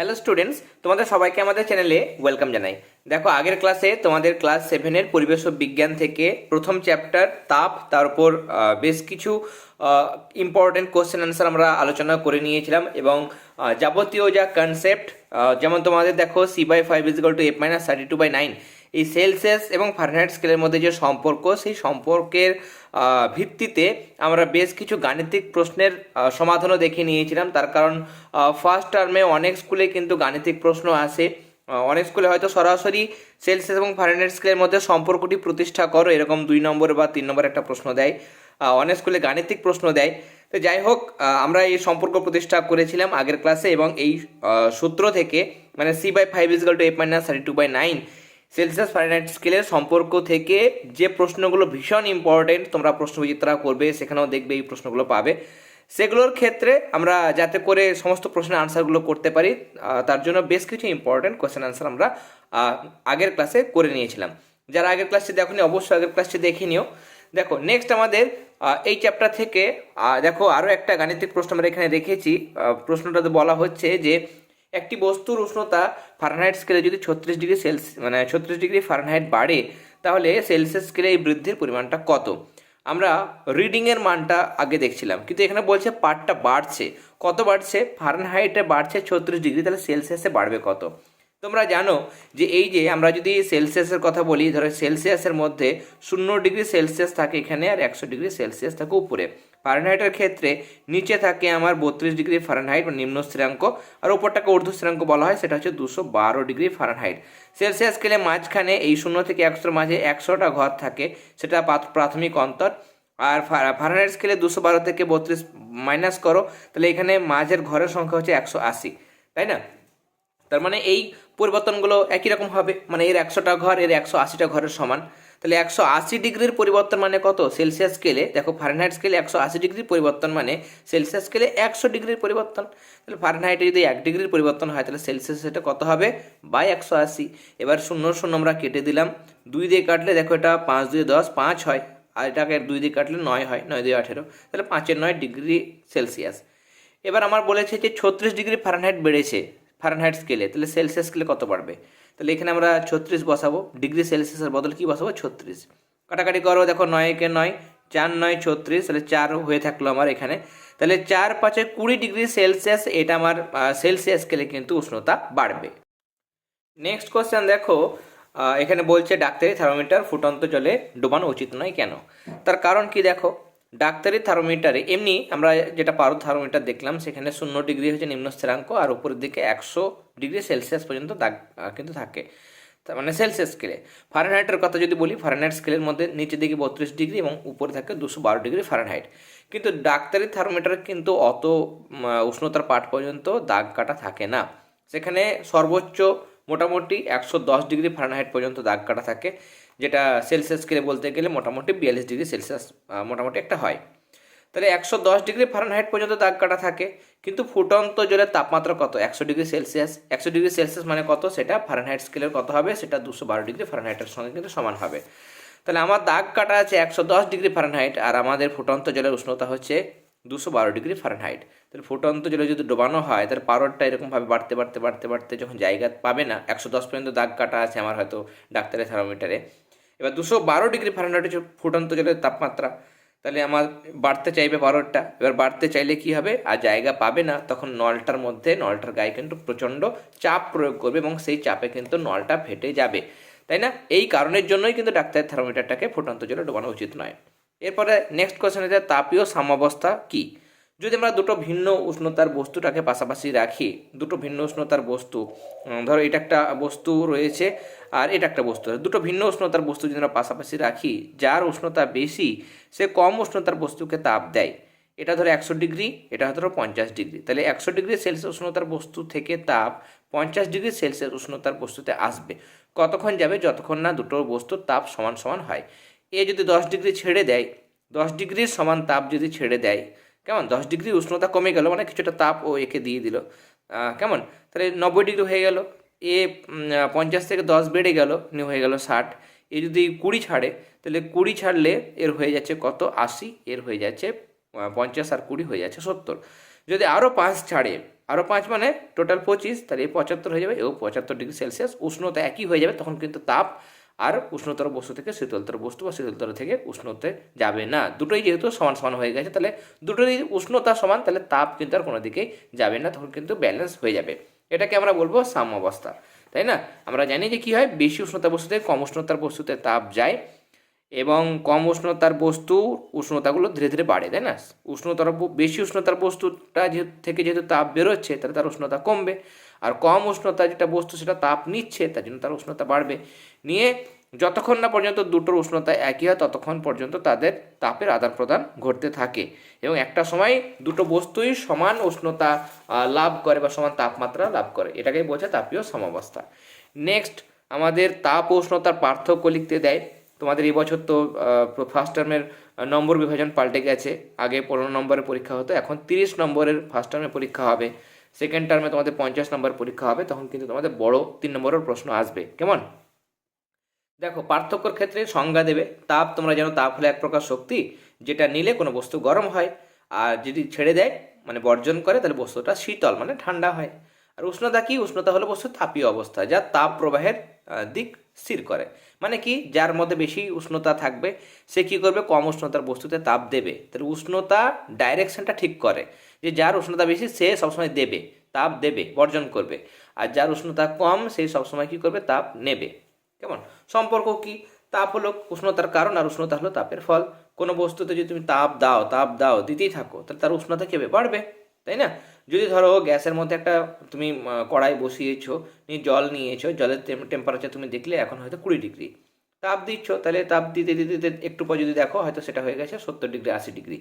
Hello students তোমাদের সবাইকে আমাদের চ্যানেলে ওয়েলকাম জানাই। দেখো, আগের ক্লাসে তোমাদের ক্লাস সেভেনের পরিবেশ ও বিজ্ঞান থেকে প্রথম চ্যাপ্টার তাপ, তার উপর বেশ কিছু ইম্পর্টেন্ট কোশ্চেন অ্যান্সার আমরা আলোচনা করে নিয়েছিলাম এবং যাবতীয় যা কনসেপ্ট যেমন তোমাদের দেখো C by five equal to F minus thirty two by nine এই সেলসিয়াস এবং ফারেনহাইট স্কেলের মধ্যে যে সম্পর্ক, সেই সম্পর্কের ভিত্তিতে আমরা বেশ কিছু গাণিতিক প্রশ্নের সমাধানও দেখে নিয়েছিলাম। তার কারণ ফার্স্ট টার্মে অনেক স্কুলে কিন্তু গাণিতিক প্রশ্ন আসে। অনেক স্কুলে হয়তো সরাসরি সেলসিয়াস এবং ফারেনহাইট স্কেলের মধ্যে সম্পর্কটি প্রতিষ্ঠা করো, এরকম দুই নম্বর বা তিন নম্বর একটা প্রশ্ন দেয়। অনেক স্কুলে গাণিতিক প্রশ্ন দেয়। তো যাই হোক আমরা এই সম্পর্ক প্রতিষ্ঠা করেছিলাম আগের ক্লাসে এবং এই সূত্র থেকে মানে C by five equal to F minus thirty two by nine Celsius Fahrenheit স্কেলের সম্পর্ক থেকে যে প্রশ্নগুলো ভীষণ ইম্পর্টেন্ট তোমরা প্রশ্নবিচিত্রা করবে, সেখানেও দেখবে এই প্রশ্নগুলো পাবে। সেগুলোর ক্ষেত্রে আমরা যাতে করে সমস্ত প্রশ্নের আনসারগুলো করতে পারি তার জন্য বেশ কিছু ইম্পর্টেন্ট কোয়েশ্চেন আনসার আমরা আগের ক্লাসে করে নিয়েছিলাম। যারা আগের ক্লাসটি দেখোনি অবশ্যই আগের ক্লাসটি দেখে নিও। দেখো নেক্সট আমাদের এই চ্যাপ্টার থেকে দেখো আরও একটা গাণিতিক প্রশ্ন আমরা এখানে রেখেছি। প্রশ্নটাতে বলা হচ্ছে যে একটি বস্তুর উষ্ণতা ফারেনহাইট স্কেলে যদি ছত্রিশ ডিগ্রি সেলস মানে ছত্রিশ ডিগ্রি ফারেনহাইট বাড়ে, তাহলে সেলসিয়াস স্কেলে এই বৃদ্ধির পরিমাণটা কত? আমরা রিডিংয়ের মানটা আগে দেখছিলাম, কিন্তু এখানে বলছে পার্টটা বাড়ছে। কত বাড়ছে? ফারেনহাইটে বাড়ছে ছত্রিশ ডিগ্রি, তাহলে সেলসিয়াসে বাড়বে কত? তোমরা জানো যে এই যে আমরা যদি সেলসিয়াসের কথা বলি, ধরো সেলসিয়াসের মধ্যে শূন্য ডিগ্রি সেলসিয়াস থাকে এখানে আর একশো ডিগ্রি সেলসিয়াস থাকে উপরে। ফারেনহাইটের ক্ষেত্রে নিচে থাকে আমার বত্রিশ ডিগ্রি ফারেনহাইট বা নিম্ন স্থিরাঙ্ক, আর ওপরটাকে ঊর্ধ্ব স্থিরাঙ্ক বলা হয়, সেটা হচ্ছে দুশো বারো ডিগ্রি ফারেনহাইট। সেলসিয়াস স্কেলে মাঝখানে এই শূন্য থেকে একশোর মাঝে একশোটা ঘর থাকে, সেটা প্রাথমিক অন্তর। আর ফারেনহাইট স্কেলে দুশো বারো থেকে বত্রিশ মাইনাস করো, তাহলে এখানে মাঝের ঘরের সংখ্যা হচ্ছে একশো আশি, তাই না? তার মানে এই পরিবর্তনগুলো একই রকম হবে মানে এর একশোটা ঘর, এর একশো আশিটা ঘরের সমান। তাহলে একশো আশি ডিগ্রির পরিবর্তন মানে কত? সেলসিয়াস স্কেলে, দেখো ফারেনহাইট স্কেলে একশো আশি ডিগ্রির পরিবর্তন মানে সেলসিয়াস স্কেলে একশো ডিগ্রির পরিবর্তন। তাহলে ফারেনহাইটে যদি এক ডিগ্রির পরিবর্তন হয়, তাহলে সেলসিয়াস এটা কত হবে? বাই একশো আশি। এবার শূন্য শূন্য আমরা কেটে দিলাম। দুই দিয়ে কাটলে দেখো এটা পাঁচ দুই দশ, পাঁচ হয়। আর এটাকে দুই দিয়ে কাটলে নয় হয়, নয় দুই আঠেরো। তাহলে পাঁচের নয় ডিগ্রি সেলসিয়াস। এবার আমার বলেছে যে ছত্রিশ ডিগ্রি ফারেনহাইট বেড়েছে ফারেনহাইট স্কেলে তাহলে সেলসিয়াস স্কেলে কত বাড়বে? তাহলে এখানে আমরা ছত্রিশ বসাবো। ডিগ্রি সেলসিয়াসের বদলে কি বসাবো? ছত্রিশ। কাটাকাটি করো, দেখো নয় একে নয়, চার নয় ছত্রিশ, তাহলে চার হয়ে থাকল আমার এখানে। তাহলে চার পাঁচে কুড়ি ডিগ্রি সেলসিয়াস, এটা আমার সেলসিয়াস স্কেলে কিন্তু উষ্ণতা বাড়বে। নেক্সট কোশ্চেন দেখো এখানে বলছে ডাক্তারি থার্মোমিটার ফুটন্ত জলে ডোবানো উচিত নয় কেন? তার কারণ কি দেখো? ডাক্তারি থার্মোমিটারে এমনি আমরা যেটা পারদ থার্মোমিটার দেখলাম, সেখানে শূন্য ডিগ্রি হচ্ছে নিম্ন স্থিরাঙ্ক আর উপরের দিকে একশো ডিগ্রি সেলসিয়াস পর্যন্ত দাগ কিন্তু থাকে। তার মানে সেলসিয়াস স্কেলে ফারেনহাইটের কথা যদি বলি ফারেনহাইট স্কেলের মধ্যে নিচের দিকে বত্রিশ ডিগ্রি এবং উপরে থাকে দুশো বারো ডিগ্রি ফারেনহাইট কিন্তু ডাক্তারি থার্মোমিটার কিন্তু অত উষ্ণতার পাঠ পর্যন্ত দাগ কাটা থাকে না। সেখানে সর্বোচ্চ মোটামুটি একশো দশ ডিগ্রি ফারেনহাইট পর্যন্ত দাগ কাটা থাকে। যেটা সেলসিয়াস স্কেলে বলতে গেলে মোটামুটি বিয়াল্লিশ ডিগ্রি সেলসিয়াস মোটামুটি একটা হয়। তাহলে একশো দশ ডিগ্রি ফারেনহাইট পর্যন্ত দাগ কাটা থাকে, কিন্তু ফুটন্ত জলের তাপমাত্রা কত? একশো ডিগ্রি সেলসিয়াস একশো ডিগ্রি সেলসিয়াস মানে কত? সেটা ফারেনহাইট স্কেলের কত হবে? সেটা দুশো বারো ডিগ্রি ফারেনহাইটের সঙ্গে কিন্তু সমান হবে। তাহলে আমার দাগ কাটা আছে একশো দশ ডিগ্রি ফারেনহাইট আর আমাদের ফুটন্ত জলের উষ্ণতা হচ্ছে দুশো বারো ডিগ্রি ফারেনহাইট তাহলে ফুটন্ত জলে যদি ডোবানো হয়, তাহলে পারদটা এরকমভাবে বাড়তে বাড়তে বাড়তে বাড়তে যখন জায়গা পাবে না, একশো দশ পর্যন্ত দাগ কাটা আছে আমার হয়তো ডাক্তারের থার্মোমিটারে এবার দুশো বারো ডিগ্রি ফারেনহাইট ফুটন্ত জলের তাপমাত্রা। তাহলে আমার বাড়তে চাইবে বারোটা। এবার বাড়তে চাইলে কি হবে? আর জায়গা পাবে না, তখন নলটার মধ্যে, নলটার গায়ে কিন্তু প্রচণ্ড চাপ প্রয়োগ করবে এবং সেই চাপে কিন্তু নলটা ফেটে যাবে। তাই না? এই কারণের জন্যই কিন্তু ডাক্তারের থার্মোমিটারটাকে ফুটন্ত জলে ডোবানো উচিত নয়। এরপরে নেক্সট কোশ্চেন হচ্ছে তাপীয় সাম্যাবস্থা কী? যদি আমরা দুটো ভিন্ন উষ্ণতার বস্তুটাকে পাশাপাশি রাখি, দুটো ভিন্ন উষ্ণতার বস্তু ধরো এটা একটা বস্তু রয়েছে আর এটা একটা বস্তু, দুটো ভিন্ন উষ্ণতার বস্তু যদি আমরা পাশাপাশি রাখি, যার উষ্ণতা বেশি, সে কম উষ্ণতার বস্তুকে তাপ দেয়। এটা ধরো একশো ডিগ্রি, এটা ধরো পঞ্চাশ ডিগ্রি। তাহলে একশো ডিগ্রি সেলসিয়াস উষ্ণতার বস্তু থেকে তাপ পঞ্চাশ ডিগ্রি সেলসিয়াস উষ্ণতার বস্তুতে আসবে। কতক্ষণ যাবে? যতক্ষণ না দুটো বস্তুর তাপ সমান সমান হয়। এ যদি দশ ডিগ্রি ছেড়ে দেয়, দশ ডিগ্রির সমান তাপ যদি ছেড়ে দেয় কেমন? দশ ডিগ্রি উষ্ণতা কমে গেল মানে কিছুটা তাপ ও একে দিয়ে দিল। কেমন? তাহলে নব্বই ডিগ্রি হয়ে গেল। এ পঞ্চাশ থেকে দশ বেড়ে গেল হয়ে গেল ষাট। এ যদি কুড়ি ছাড়ে, তাহলে কুড়ি ছাড়লে এর হয়ে যাচ্ছে কত? আশি। এর হয়ে যাচ্ছে পঞ্চাশ আর কুড়ি হয়ে যাচ্ছে সত্তর। যদি আরও পাঁচ ছাড়ে আরও পাঁচ মানে টোটাল পঁচিশ, তাহলে এই পঁচাত্তর হয়ে যাবে এবং পঁচাত্তর ডিগ্রি সেলসিয়াস, উষ্ণতা একই হয়ে যাবে, তখন কিন্তু তাপ আর উষ্ণতর বস্তু থেকে শীতলতর বস্তু বা শীতলতর থেকে উষ্ণতে যাবে না। দুটোই যেহেতু সমান সমান হয়ে গেছে, তাহলে দুটোরই উষ্ণতা সমান, তাহলে তাপ কিন্তু আর কোনো দিকেই যাবে না, তখন কিন্তু ব্যালেন্স হয়ে যাবে। এটাকে আমরা বলব সাম্য অবস্থা তাই না? আমরা জানি যে কী হয়? বেশি উষ্ণতা বস্তুতে, কম উষ্ণতার বস্তুতে তাপ যায় এবং কম উষ্ণতার বস্তু উষ্ণতাগুলো ধীরে ধীরে বাড়ে, তাই না? উষ্ণতার বেশি উষ্ণতার বস্তুটা থেকে যেহেতু তাপ বেরোচ্ছে, তাহলে তার উষ্ণতা কমবে। আর কম উষ্ণতা যেটা বস্তু সেটা তাপ নিচ্ছে, তার জন্য তার উষ্ণতা বাড়বে। নিয়ে যতক্ষণ না পর্যন্ত দুটোর উষ্ণতা একই হয়, ততক্ষণ পর্যন্ত তাদের তাপের আদান প্রদান ঘটতে থাকে। এবং একটা সময় দুটো বস্তুই সমান উষ্ণতা লাভ করে বা সমান তাপমাত্রা লাভ করে। এটাকেই বোঝে তাপীয় সমাবস্থা। নেক্সট আমাদের তাপ উষ্ণতার পার্থক্য লিখতে দেয়। তোমাদের এবছর তো ফার্স্ট টার্মের নম্বর বিভাজন পাল্টে গেছে। আগে পনেরো নম্বরের পরীক্ষা হতো, এখন তিরিশ নম্বরের ফার্স্ট টার্মে পরীক্ষা হবে। সেকেন্ড টার্মে তোমাদের পঞ্চাশ নম্বর পরীক্ষা হবে, তখন কিন্তু তোমাদের বড় তিন নম্বরের প্রশ্ন আসবে। কেমন? দেখো, পার্থক্যর ক্ষেত্রে সংজ্ঞা দেবে, তাপ তোমরা জানো, তাপ হলো এক প্রকার শক্তি, যেটা নিলে কোনো বস্তু গরম হয়, আর যদি ছেড়ে দেয় মানে বর্জন করে, তাহলে বস্তুটা শীতল মানে ঠান্ডা হয়। আর উষ্ণতা কি? উষ্ণতা হলো বস্তু তাপীয় অবস্থা, যা তাপ প্রবাহের দিক স্থির করে। মানে কি? যার মধ্যে বেশি উষ্ণতা থাকবে, সে কি করবে? কম উষ্ণতার বস্তুতে তাপ দেবে। তাহলে উষ্ণতা ডাইরেকশনটা ঠিক করে যে যার উষ্ণতা বেশি, সে সবসময় দেবে, তাপ দেবে, বর্জন করবে। আর যার উষ্ণতা কম, সে সবসময় কি করবে? তাপ নেবে। কেমন? সম্পর্ক কি? তাপ হলো উষ্ণতার কারণ আর উষ্ণতা হলো তাপের ফল। কোনো বস্তুতে যদি তুমি তাপ দাও তাপ দাও, দিতেই থাকো, তাহলে তার উষ্ণতা কেবে বাড়বে, তাই না? যদি ধরো গ্যাসের মধ্যে একটা তুমি কড়াই বসিয়েছো, নিয়ে জল নিয়েছো, জলের টেম্পারেচার তুমি দেখলে এখন হয়তো কুড়ি ডিগ্রি। তাপ দিচ্ছ, তাহলে তাপ দিতে দিতে দিতে একটু পর যদি দেখো হয়তো সেটা হয়ে গেছে সত্তর ডিগ্রি, আশি ডিগ্রি।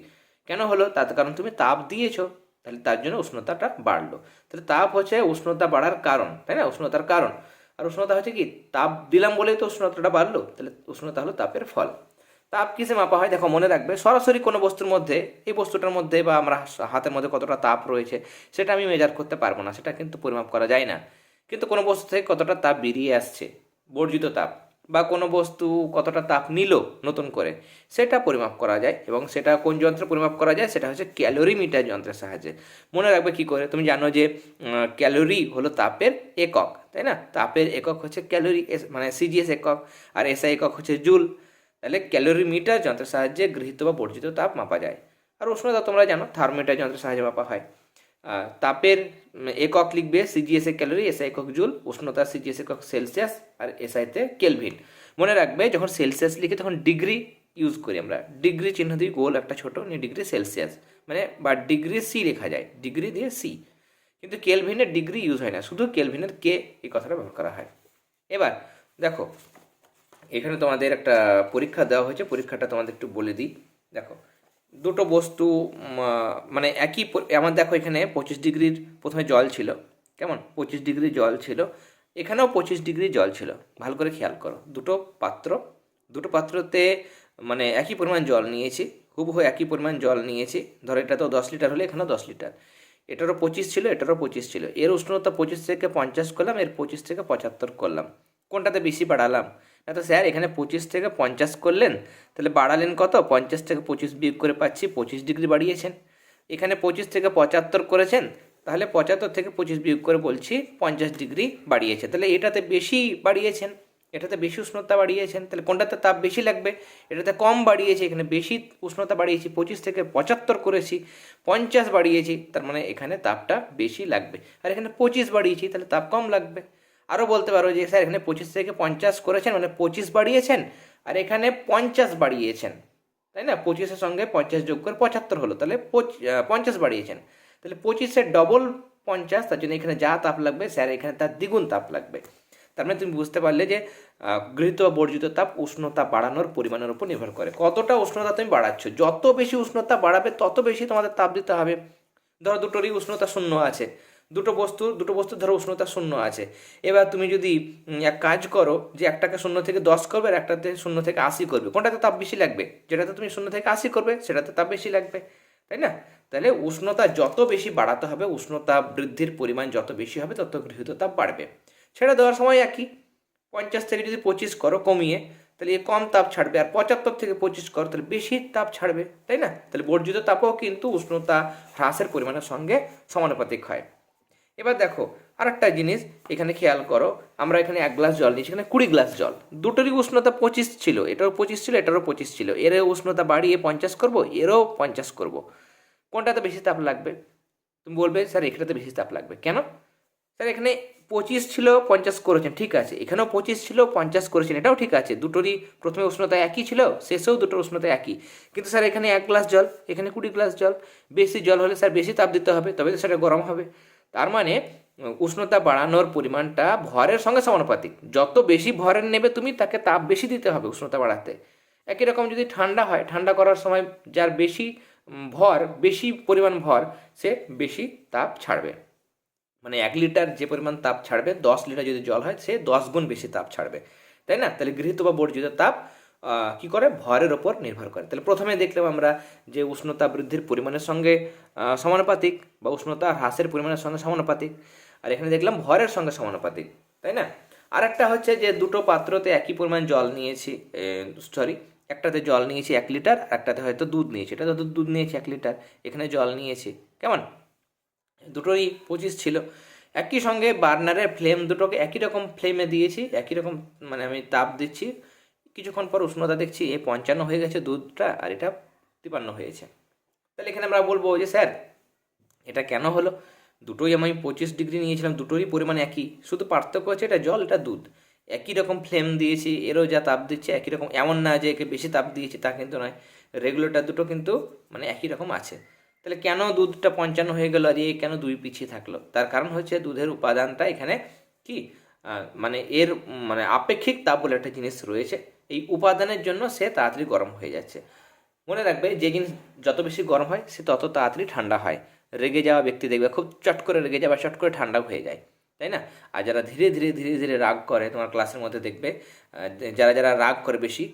কেন হলো? তার কারণ তুমি তাপ দিয়েছ, তাহলে তার জন্য উষ্ণতাটা বাড়লো। তাহলে তাপ হচ্ছে উষ্ণতা বাড়ার কারণ, তাই না? উষ্ণতার কারণ। আর উষ্ণতা হচ্ছে কি? তাপ দিলাম বলেই তো উষ্ণতাটা বাড়লো, তাহলে উষ্ণতা হলো তাপের ফল। তাপ কিসে মাপা হয়? দেখো, মনে রাখবে, সরাসরি কোনো বস্তুর মধ্যে, এই বস্তুটার মধ্যে বা আমরা হাতের মধ্যে কতটা তাপ রয়েছে, সেটা আমি মেজার করতে পারব না, সেটা কিন্তু পরিমাপ করা যায় না। কিন্তু কোনো বস্তু থেকে কতটা তাপ বেরিয়ে আসছে, বর্জিত তাপ, বা কোনো বস্তু কতটা তাপ নিল নতুন করে, সেটা পরিমাপ করা যায়, এবং সেটা কোন যন্ত্রে পরিমাপ করা যায়, সেটা হচ্ছে ক্যালোরিমিটার যন্ত্রের সাহায্যে। মনে রাখবে কি করে? তুমি জানো যে ক্যালোরি হলো তাপের একক, তাই না? তাপের একক হচ্ছে ক্যালোরি মানে সিজিএস একক, আর এসআই একক হচ্ছে জুল। তাহলে ক্যালোরিমিটার যন্ত্রের সাহায্যে গৃহীত বা বর্জিত তাপ মাপা যায়। আর উষ্ণতা তোমরা জানো, থার্মোমিটার যন্ত্রের সাহায্যে মাপা হয়। তাপের একক লিখবে সিজিএসএ ক্যালোরি এসআই একক জুল, উষ্ণতা সিজিএস একক সেলসিয়াস আর এসআইতে কেলভিন। মনে রাখবে, যখন সেলসিয়াস লিখে তখন ডিগ্রি ইউজ করি আমরা। ডিগ্রি চিহ্ন দিয়ে গোল একটা ছোটো, নিয়ে ডিগ্রি সেলসিয়াস। মানে বা ডিগ্রি সি লেখা যায়, ডিগ্রি দিয়ে সি কিন্তু কেলভিনের ডিগ্রি ইউজ হয় না, শুধু কেলভিনের কে এই কথাটা ব্যবহার করা হয়। এবার, দেখো এখানে তোমাদের একটা পরীক্ষা দেওয়া হয়েছে, পরীক্ষাটা তোমাদের একটু বলে দিই। দেখো, দুটো বস্তু মানে একই আমার দেখো এখানে পঁচিশ ডিগ্রির প্রথমে জল ছিল, কেমন? পঁচিশ ডিগ্রি জল ছিল, এখানেও পঁচিশ ডিগ্রি জল ছিল। ভালো করে খেয়াল করো, দুটো পাত্র, দুটো পাত্রতে মানে একই পরিমাণ জল নিয়েছি, হুবহু একই পরিমাণ জল নিয়েছি, ধরো এটা তো দশ লিটার হলে এখানেও দশ লিটার। এটারও পঁচিশ ছিল, এটারও পঁচিশ ছিল। এর উষ্ণতা পঁচিশ থেকে পঞ্চাশ করলাম, এর পঁচিশ থেকে পঁচাত্তর করলাম। কোনটাতে বেশি বাড়ালাম? না তো স্যার, এখানে পঁচিশ থেকে পঞ্চাশ করলেন, তাহলে বাড়ালেন কত? পঞ্চাশ থেকে পঁচিশ বিয়োগ করে পাচ্ছি, পঁচিশ ডিগ্রি বাড়িয়েছেন। এখানে পঁচিশ থেকে পঁচাত্তর করেছেন, তাহলে পঁচাত্তর থেকে পঁচিশ বিয়োগ করে বলছি পঞ্চাশ ডিগ্রি বাড়িয়েছে। তাহলে এটাতে বেশি বাড়িয়েছেন, এটাতে বেশি উষ্ণতা বাড়িয়েছেন, তাহলে কোনটাতে তাপ বেশি লাগবে? এটাতে কম বাড়িয়েছে, এখানে বেশি উষ্ণতা বাড়িয়েছি, পঁচিশ থেকে পঁচাত্তর করেছি, পঞ্চাশ বাড়িয়েছি, তার মানে এখানে তাপটা বেশি লাগবে। আর এখানে পঁচিশ বাড়িয়েছি, তাহলে তাপ কম লাগবে। আরও বলতে পারো যে, স্যার, এখানে পঁচিশ থেকে পঞ্চাশ করেছেন মানে পঁচিশ বাড়িয়েছেন, আর এখানে পঞ্চাশ বাড়িয়েছেন। তাই না? পঁচিশের সঙ্গে পঞ্চাশ যোগ করে পঁচাত্তর হলো, তাহলে পঞ্চাশ বাড়িয়েছেন। তাহলে পঁচিশের ডবল পঞ্চাশ, তার জন্য এখানে যা তাপ লাগবে, স্যার, এখানে তার দ্বিগুণ তাপ লাগবে। তার মানে তুমি বুঝতে পারলে যে গৃহীত বা বর্জিত তাপ উষ্ণতা বাড়ানোর পরিমাণের উপর নির্ভর করে। কতটা উষ্ণতা তুমি বাড়াচ্ছ? যত বেশি উষ্ণতা বাড়াবে, তত বেশি তোমাদের তাপ দিতে হবে। ধরো দুটোরই উষ্ণতা শূন্য আছে। দুটো বস্তু দুটো বস্তু ধরো উষ্ণতা শূন্য আছে। এবার তুমি যদি এক কাজ করো যে একটাকে শূন্য থেকে দশ করবে আর একটাতে শূন্য থেকে আশি করবে। কোনটাতে তাপ বেশি লাগবে? যেটাতে তুমি শূন্য থেকে আশি করবে, সেটাতে তাপ বেশি লাগবে। তাই না? তাহলে উষ্ণতা যত বেশি বাড়াতে হবে, উষ্ণতা বৃদ্ধির পরিমাণ যত বেশি হবে, তত গৃহীত তাপ বাড়বে। ছেড়ে দেওয়ার সময় একই। পঞ্চাশ থেকে যদি পঁচিশ করো কমিয়ে, তাহলে এ কম তাপ ছাড়বে। আর পঁচাত্তর থেকে পঁচিশ করো, তাহলে বেশি তাপ ছাড়বে। তাই না? তাহলে বর্জিত তাপও কিন্তু উষ্ণতা হ্রাসের পরিমাণের সঙ্গে সমানুপাতিক হয়। এবার দেখো, আরেকটা জিনিস এখানে খেয়াল করো, আমরা এখানে এক গ্লাস জল নিয়েছি, এখানে কুড়ি গ্লাস জল। দুটোরই উষ্ণতা পঁচিশ ছিল, এটারও পঁচিশ ছিল, এটারও পঁচিশ ছিল। এর উষ্ণতা বাড়িয়ে পঞ্চাশ করব, এরও পঞ্চাশ করব। কোনটাতে বেশি তাপ লাগবে? তুমি বলবে, স্যার, এখানেতে বেশি তাপ লাগবে। কেন? স্যার, এখানে পঁচিশ ছিল, পঞ্চাশ করেছেন, ঠিক আছে। এখানেও পঁচিশ ছিল, পঞ্চাশ করেছেন, এটাও ঠিক আছে। দুটোরই প্রথমে উষ্ণতা একই ছিল, শেষেও দুটোর উষ্ণতা একই। কিন্তু স্যার, এখানে এক গ্লাস জল, এখানে কুড়ি গ্লাস জল। বেশি জল হলে স্যার, বেশি তাপ দিতে হবে তবে তো সেটা গরম হবে। তার মানে উষ্ণতা বাড়ানোর পরিমাণটা ভরের সঙ্গে সমানুপাতিক। যত বেশি ভরের নেবে তুমি, তাকে তাপ বেশি দিতে হবে উষ্ণতা বাড়াতে। একই রকম যদি ঠান্ডা হয়, ঠান্ডা করার সময় যার বেশি ভর, বেশি পরিমাণ ভর, সে বেশি তাপ ছাড়বে। মানে এক লিটার যে পরিমাণ তাপ ছাড়বে, দশ লিটার যদি জল হয়, সে দশ গুণ বেশি তাপ ছাড়বে। তাই না? তাহলে গৃহীত বা বর্জিত তাপ কি করে? ভরের ওপর নির্ভর করে। তাহলে প্রথমে দেখলাম আমরা যে উষ্ণতা বৃদ্ধির পরিমাণের সঙ্গে সমানুপাতিক বা উষ্ণতা হ্রাসের পরিমাণের সঙ্গে সমানুপাতিক। আর এখানে দেখলাম ভরের সঙ্গে সমানুপাতিক, তাই না? আর একটা হচ্ছে যে দুটো পাত্রতে একই পরিমাণ জল নিয়েছি সরি একটাতে জল নিয়েছি এক লিটার একটাতে হয়তো দুধ নিয়েছি। এটা তো দুধ নিয়েছি এক লিটার, এখানে জল নিয়েছি। কেমন? দুটোই পঁচিশ ছিল। একই সঙ্গে বার্নারের ফ্লেম দুটোকে একই রকম ফ্লেমে দিয়েছি, একই রকম মানে আমি তাপ দিচ্ছি। কিছুক্ষণ পর উষ্ণতা দেখছি এ পঞ্চান্ন হয়ে গেছে দুধটা আর এটা তিপান্ন হয়েছে। তাহলে এখানে আমরা বলব যে, স্যার, এটা কেন হলো? দুটোই আমি পঁচিশ ডিগ্রি নিয়েছিলাম, দুটোরই পরিমাণ একই। শুধু পার্থক্য হচ্ছে এটা জল, এটা দুধ। একই রকম ফ্লেম দিয়েছি, এরও যা তাপ দিচ্ছে একই রকম, এমন না যে একে বেশি তাপ দিয়েছি তা কিন্তু নয়। রেগুলেটর দুটো কিন্তু মানে একই রকম আছে। তাহলে কেন দুধটা পঞ্চান্ন হয়ে গেল আর এ কেন দুই পিছিয়ে থাকল? তার কারণ হচ্ছে দুধের উপাদানটা এখানে কি? মানে এর মানে আপেক্ষিক তাপ বলে একটা জিনিস রয়েছে। এই উপাদানের জন্য সে তাড়াতাড়ি গরম হয়ে যাচ্ছে। মনে রাখবে যে জিনিস যত বেশি গরম হয়, সে তত তাড়াতাড়ি ঠান্ডা হয়। রেগে যাওয়া ব্যক্তি দেখবে খুব চট করে রেগে যাওয়া চট করে ঠান্ডা হয়ে যায়, তাই না? আর যারা ধীরে ধীরে ধীরে ধীরে রাগ করে, তোমার ক্লাসের মধ্যে দেখবে যারা যারা রাগ করে বেশি,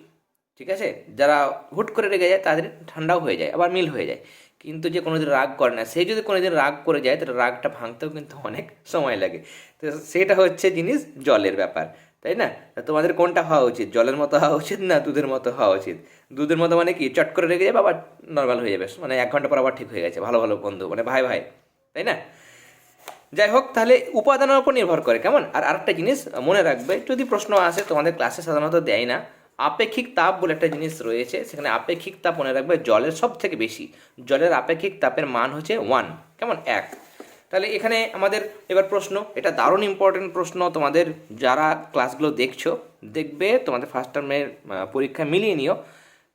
ঠিক আছে? যারা হুট করে রেগে যায়, তাদের ঠান্ডাও হয়ে যায়, আবার মিল হয়ে যায়। কিন্তু যে কোনোদিন রাগ করে না, সে যদি কোনোদিন রাগ করে যায়, তাহলে রাগটা ভাঙতেও কিন্তু অনেক সময় লাগে। তো সেটা হচ্ছে জিনিস জলের ব্যাপার। তাই না? তোমাদের কোনটা হওয়া উচিত? জলের মতো হওয়া উচিত না দুধের মতো হওয়া উচিত? দুধের মতো মানে কি চট করে রেগে যাবে আবার নর্মাল হয়ে যাবে? মানে এক ঘণ্টা পর আবার ঠিক হয়ে গেছে, ভালো ভালো বন্ধু মানে ভাই ভাই, তাই না? যাই হোক, তাহলে উপাদানের উপর নির্ভর করে কেমন? আর আরেকটা জিনিস মনে রাখবে, যদি প্রশ্ন আসে, তোমাদের ক্লাসে সাধারণত দেয় না, আপেক্ষিক তাপ বলে একটা জিনিস রয়েছে, সেখানে আপেক্ষিক তাপ মনে রাখবে জলের সব থেকে বেশি। জলের আপেক্ষিক তাপের মান হচ্ছে ওয়ান কেমন? এক। তাহলে এখানে আমাদের এবার প্রশ্ন, এটা দারুণ ইম্পর্টেন্ট প্রশ্ন, তোমাদের যারা ক্লাসগুলো দেখছ, দেখবে তোমাদের ফার্স্ট টার্মের পরীক্ষা মিলিয়ে নিও।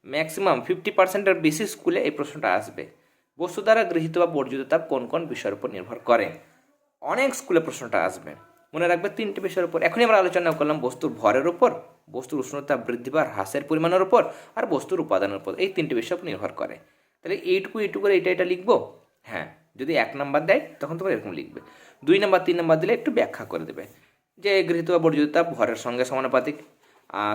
ম্যাক্সিমাম ফিফটি পার্সেন্টের বেশি স্কুলে এই প্রশ্নটা আসবে। বস্তু দ্বারা গৃহীত বা বর্জিত তাপ কোন কোন বিষয়ের উপর নির্ভর করে? অনেক স্কুলে প্রশ্নটা আসবে। মনে রাখবে তিনটে বিষয়ের উপর। এখনই আমরা আলোচনা করলাম বস্তুর ভরের উপর, বস্তুর উষ্ণতা বৃদ্ধি বা হ্রাসের পরিমাণের উপর আর বস্তুর উপাদানের উপর। এই তিনটে উপর নির্ভর করে। তাহলে এইটুকু এইটুকু এটা এটা লিখব? হ্যাঁ। যদি এক নাম্বার দেয়, তখন তোমার এরকম লিখবে। দুই নাম্বার, তিন নাম্বার দিলে একটু ব্যাখ্যা করে দেবে। যে গৃহীত বা বর্জিত তাপ ভরের সঙ্গে সমানুপাতিক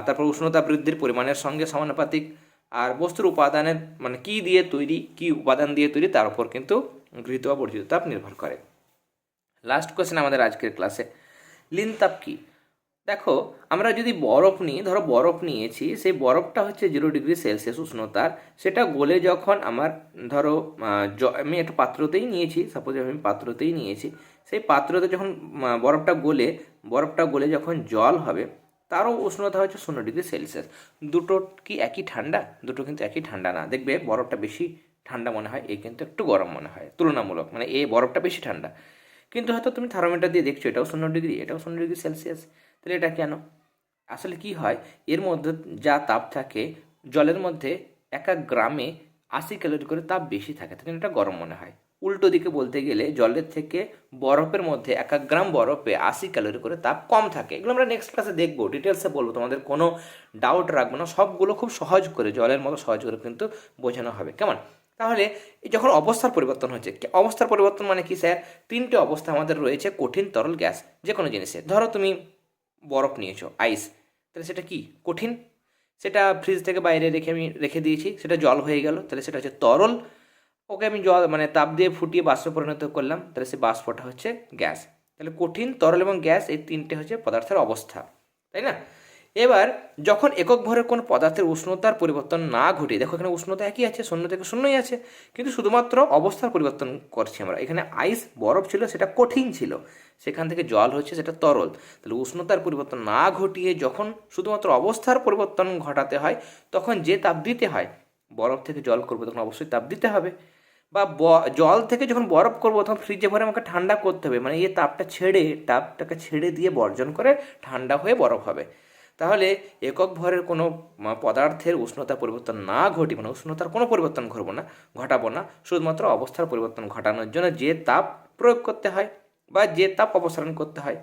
তারপর উষ্ণতা বৃদ্ধির পরিমাণের সঙ্গে সমানুপাতিক, আর বস্তুর উপাদানের মানে কি দিয়ে তৈরি, কি উপাদান দিয়ে তৈরি, তার উপর কিন্তু গৃহীত বা বর্জিত তাপ নির্ভর করে। লাস্ট কোয়েশ্চেন আমাদের আজকের ক্লাসে লিন তাপ কি? দেখো, আমরা যদি বরফ নিই, ধরো বরফ নিয়েছি, সেই বরফটা হচ্ছে জিরো ডিগ্রি সেলসিয়াস উষ্ণতার। সেটা গলে যখন আমার, ধরো আমি একটা পাত্রতেই নিয়েছি সাপোজ আমি পাত্রতেই নিয়েছি, সেই পাত্রতে যখন বরফটা গলে বরফটা গলে যখন জল হবে, তারও উষ্ণতা হচ্ছে শূন্য ডিগ্রি সেলসিয়াস দুটো কি একই ঠান্ডা? দুটো কিন্তু একই ঠান্ডা না। দেখবে বরফটা বেশি ঠান্ডা মনে হয়, এ কিন্তু একটু গরম মনে হয়, তুলনামূলক মানে এ বরফটা বেশি ঠান্ডা। কিন্তু হয়তো তুমি থার্মোমিটার দিয়ে দেখছ, এটাও শূন্য ডিগ্রি এটাও শূন্য ডিগ্রি সেলসিয়াস তাহলে এটা কেন? আসলে কি হয়? এর মধ্যে যা তাপ থাকে, জলের মধ্যে এক এক গ্রামে আশি ক্যালোরি করে তাপ বেশি থাকে। তাই এটা গরম মনে হয়। উল্টো দিকে বলতে গেলে জলের থেকে বরফের মধ্যে এক এক গ্রাম বরফে আশি ক্যালোরি করে তাপ কম থাকে। এগুলো আমরা নেক্সট ক্লাসে দেখব। ডিটেলসে বলব। তোমাদের কোনো ডাউট রাখব না। সবগুলো খুব সহজ করে, জলের মতো সহজ করে কিন্তু বোঝানো হবে। কেমন? তাহলে যখন অবস্থার পরিবর্তন হচ্ছে অবস্থার পরিবর্তন মানে কি, স্যার? তিনটে অবস্থা আমাদের রয়েছে কঠিন তরল গ্যাস যে কোনো জিনিসে। ধরো তুমি বরফ নিয়েছো আইস তাহলে সেটা কি? কঠিন? সেটা ফ্রিজ থেকে বাইরে রেখে আমি রেখে দিয়েছি, সেটা জল হয়ে গেল, তাহলে সেটা হচ্ছে তরল। ওকে আমি জল মানে তাপ দিয়ে ফুটিয়ে বাষ্প পরিণত করলাম, তাহলে সে বাষ্পটা হচ্ছে গ্যাস। তাহলে কঠিন, তরল এবং গ্যাস এই তিনটে হচ্ছে পদার্থের অবস্থা, তাই না? এবার যখন একক ভরের কোনো পদার্থের উষ্ণতার পরিবর্তন না ঘটে, দেখো এখানে উষ্ণতা একই আছে, শূন্য থেকে শূন্যই আছে, কিন্তু শুধুমাত্র অবস্থার পরিবর্তন করছি আমরা। এখানে আইস বরফ ছিল, সেটা কঠিন ছিল, সেখান থেকে জল হচ্ছে, সেটা তরল। তাহলে উষ্ণতার পরিবর্তন না ঘটিয়ে যখন শুধুমাত্র অবস্থার পরিবর্তন ঘটাতে হয়, তখন যে তাপ দিতে হয়, বরফ থেকে জল করব, তখন অবশ্যই তাপ দিতে হবে। বা জল থেকে যখন বরফ করব, তখন ফ্রিজে ভরে আমাকে ঠান্ডা করতে হবে মানে এই তাপটা ছেড়ে, তাপটাকে ছেড়ে দিয়ে বর্জন করে ঠান্ডা হয়ে বরফ হবে। তাহলে একক ভরের কোনো পদার্থের উষ্ণতা পরিবর্তন না ঘটি মানে উষ্ণতার কোনো পরিবর্তন ঘটবো না, ঘটাবো না। শুধুমাত্র অবস্থার পরিবর্তন ঘটানোর জন্য যে তাপ প্রয়োগ করতে হয় বা যে তাপ অপসারণ করতে হয়,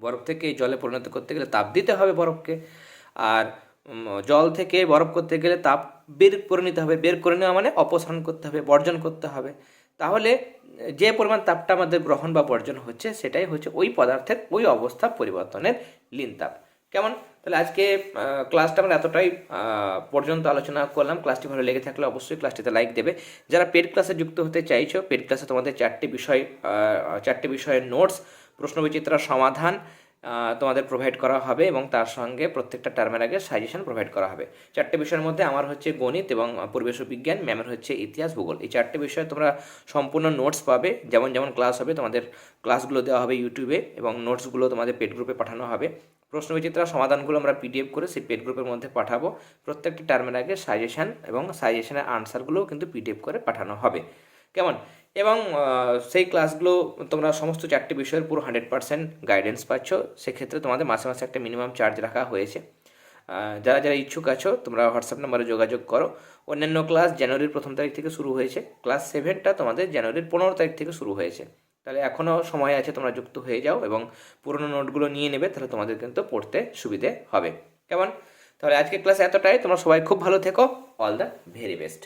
বরফ থেকে জলে পরিণত করতে গেলে তাপ দিতে হবে বরফকে। আর জল থেকে বরফ করতে গেলে তাপ বের করে নিতে হবে। বের করে নেওয়া মানে অপসারণ করতে হবে, বর্জন করতে হবে। তাহলে, যে পরিমাণ তাপটা আমাদের গ্রহণ বা বর্জন হচ্ছে, সেটাই হচ্ছে ওই পদার্থের ওই অবস্থা পরিবর্তনের লিন তাপ। কেমন? তাহলে আজকে ক্লাসটা আমরা এতটাই পর্যন্ত আলোচনা করলাম। ক্লাসটি ভালো লেগে থাকলে অবশ্যই ক্লাসটিতে লাইক দেবে। যারা পেড ক্লাসে যুক্ত হতে চাইছো পেড ক্লাসে তোমাদের চারটি বিষয় চারটি বিষয়ের নোটস প্রশ্নবিচিত্রার সমাধান তোমাদের প্রোভাইড করা হবে এবং তার সঙ্গে প্রত্যেকটা টার্মের আগে সাজেশন প্রোভাইড করা হবে। চারটে বিষয়ের মধ্যে আমার হচ্ছে গণিত এবং পরিবেশ বিজ্ঞান ম্যামের হচ্ছে ইতিহাস, ভূগোল। এই চারটে বিষয়ে তোমরা সম্পূর্ণ নোটস পাবে। যেমন যেমন ক্লাস হবে, তোমাদের ক্লাসগুলো দেওয়া হবে ইউটিউবে এবং নোটসগুলো তোমাদের পেড গ্রুপে পাঠানো হবে। প্রশ্নবিচিত্রা সমাধানগুলো আমরা পিডিএফ করে সেই পেড গ্রুপের মধ্যে পাঠাবো। প্রত্যেকটি টার্মের আগে সাজেশন এবং সাজেশানের আনসারগুলোও কিন্তু পিডিএফ করে পাঠানো হবে। কেমন? এবং সেই ক্লাসগুলো তোমরা সমস্ত চারটি বিষয়ের পুরো হান্ড্রেড পার্সেন্ট গাইডেন্স পাচ্ছ। সেক্ষেত্রে তোমাদের মাসে মাসে একটা মিনিমাম চার্জ রাখা হয়েছে। যারা যারা ইচ্ছুক আছো, তোমরা হোয়াটসঅ্যাপ নাম্বারে যোগাযোগ করো। অন্যান্য ক্লাস জানুয়ারির প্রথম তারিখ থেকে শুরু হয়েছে। ক্লাস সেভেনটা তোমাদের জানুয়ারির পনেরো তারিখ থেকে শুরু হয়েছে। তাহলে এখনও সময় আছে তোমরা যুক্ত হয়ে যাও এবং পুরনো নোটগুলো নিয়ে নেবে, তাহলে তোমাদের কিন্তু পড়তে সুবিধে হবে। কেমন? তাহলে আজকের ক্লাস এতটাই। তোমরা সবাই খুব ভালো থেকো। All the very best